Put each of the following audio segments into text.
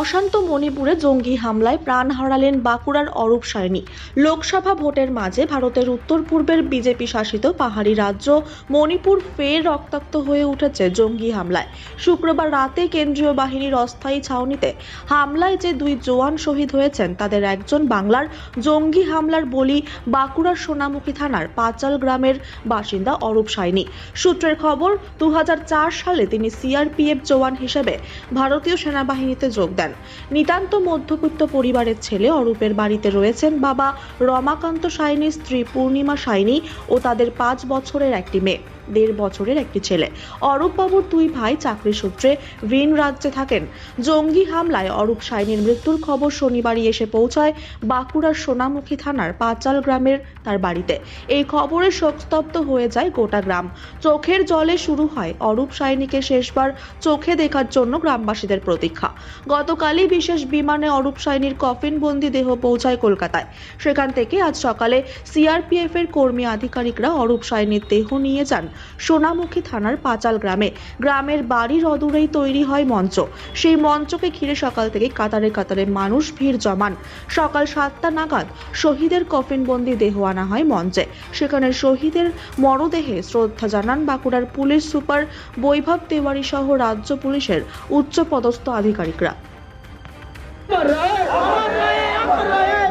অশান্ত মণিপুরে জঙ্গি হামলায় প্রাণ হারালেন বাঁকুড়ার অরূপ সায়নী। লোকসভা ভোটের মাঝে ভারতের উত্তর পূর্বের বিজেপি শাসিত পাহাড়ি রাজ্য মণিপুর ফের রক্তাক্ত হয়ে উঠেছে জঙ্গি হামলায়। শুক্রবার রাতে কেন্দ্রীয় বাহিনীর অস্থায়ী ছাউনিতে হামলায় যে দুই জওয়ান শহীদ হয়েছেন, তাদের একজন বাংলার জঙ্গি হামলার বলি বাঁকুড়ার সোনামুখী থানার পাঁচাল গ্রামের বাসিন্দা অরূপ সায়নী। সূত্রের খবর দু হাজার চার সালে তিনি সিআরপিএফ জওয়ান হিসেবে ভারতীয় সেনাবাহিনীতে যোগ দেন। নিতান্ত মধ্যবিত্ত পরিবারের ছেলে অরূপের বাড়িতে রয়েছেন বাবা রমাকান্ত সাইনি স্ত্রী পূর্ণিমা সাইনি ও তাদের পাঁচ বছরের একটি মেয়ে। দেড় বছরের একটি ছেলে। অরূপ বাবুর দুই ভাই চাকরি সূত্রে ভিন রাজ্যে থাকেন। জঙ্গি হামলায় অরূপ সাইনির মৃত্যুর খবর শনিবারই এসে পৌঁছায় বাঁকুড়ার সোনামুখী থানার পাঁচাল গ্রামের তার বাড়িতে। এই খবরে শোকস্তব্ধ হয়ে যায় গোটা গ্রাম। চোখের জলে শুরু হয় অরূপ সাইনিকে শেষবার চোখে দেখার জন্য গ্রামবাসীদের প্রতীক্ষা। গতকালই বিশেষ বিমানে অরূপ সাইনির কফিনবন্দি দেহ পৌঁছায় কলকাতায়। সেখান থেকে আজ সকালে সিআরপিএফ এর কর্মী আধিকারিকরা অরূপ সাইনির দেহ নিয়ে যান সোনামুখী থানার পাঁচাল গ্রামে। গ্রামের বাড়ির অদূরেই তৈরি হয় মঞ্চ। সেই মঞ্চকে ঘিরে সকাল থেকে কাতারে কাতারে মানুষ ভিড় জমান। সকাল সাতটা নাগাদ শহীদের কফিনবন্দি দেহ আনা হয় মঞ্চে। সেখানে শহীদের মরদেহে শ্রদ্ধা জানান বাঁকুড়ার পুলিশ সুপার বৈভব তেওয়ারি সহ রাজ্য পুলিশের উচ্চপদস্থ আধিকারিকরা।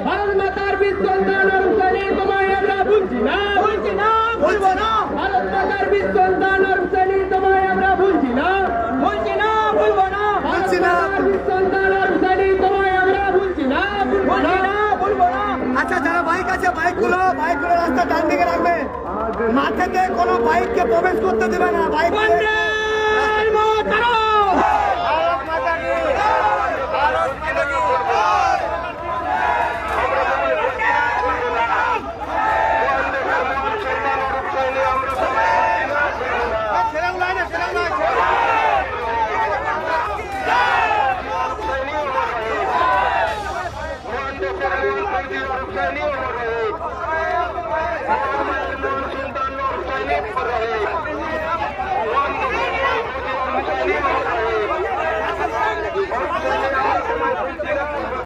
ভারত মাতার বীর আচ্ছা যারা বাইক আছে বাইকগুলো বাইকগুলো রাস্তা ডান দিকে রাখবে। মাঠেতে কোনো বাইককে প্রবেশ করতে দেবে না। বাইক ਲੋਕਾਂ ਦੀ ਰੁਕਸਾ ਨਹੀਂ ਹੋਣਾ ਚਾਹੀਦਾ